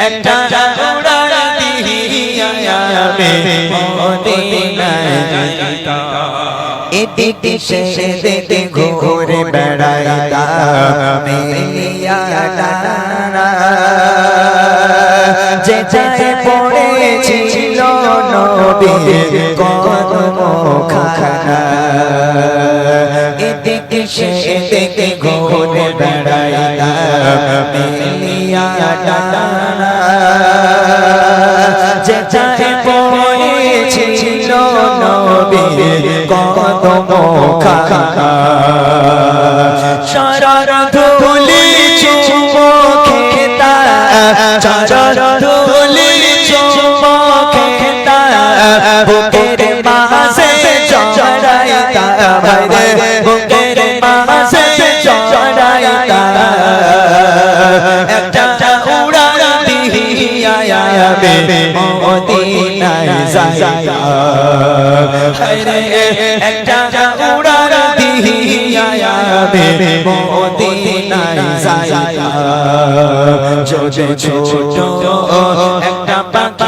একটা এদিকে সে দেখে ঘুরে বেড়াইতা মেলিয়া যে যায় পড়েছিল নবীর কদম খানা এদিকে সে দেখে ঘুরে বেড়াইতা মেলিয়া ডানা যে যায় পড়েছিল নবীর কদম খানা বুকের মাঝে চড়াইতা ভাইরে বুকের মাঝে চড়াইতা একটা উড়াল দিয়া আমি মদিনায় যাইতা হায়রে, একটা উড়াল দিয়া আমি মদিনায় যাইতা ছোট ছোট একটা পাখি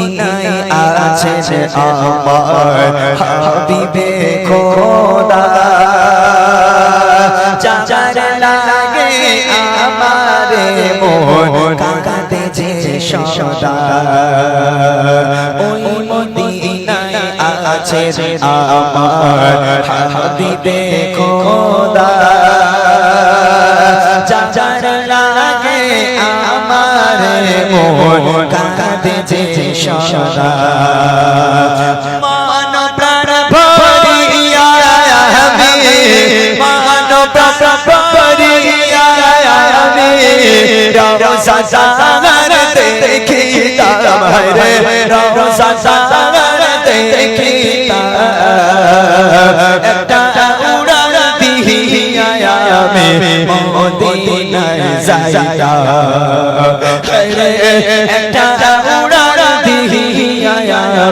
যদি ডানা ওয়ালা পাখি হইতাম একটা উড়াল দিয়া আমি মদিনায় যাইতা হায়রে একটা উড়াল দিয়া আমি মদিনায় যাইতা ওই মদিনায় আছে যে আমার হাবিবে খোদা। চাচার লাগে মন কাকাতে যে সদা আমার খোদা চাচার লাগে আমারে মন কাকাতে যে মান মান সাগর দেখিতাম রে রোজা দেখিতাম একটা উড়াল দিয়া আমি মদিনায় যাইতা রে একটা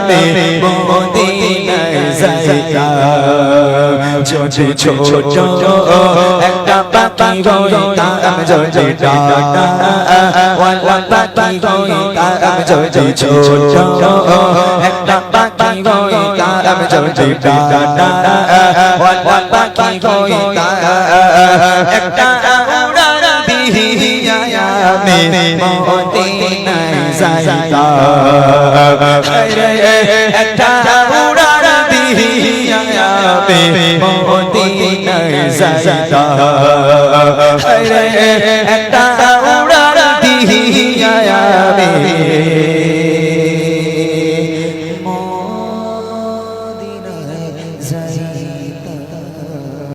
mê mô tí này dạy cả cho chú chú chú em đã bác kỳ rồi ta em rồi chú chú hoàn hoàn bác kỳ rồi ta em rồi chú chú chú em đã bác kỳ rồi ta em rồi chú chú hoàn hoàn bác kỳ rồi ta. em đã mô একটা উড়ান দিয়া মে মোদিনায় যাইতা একটা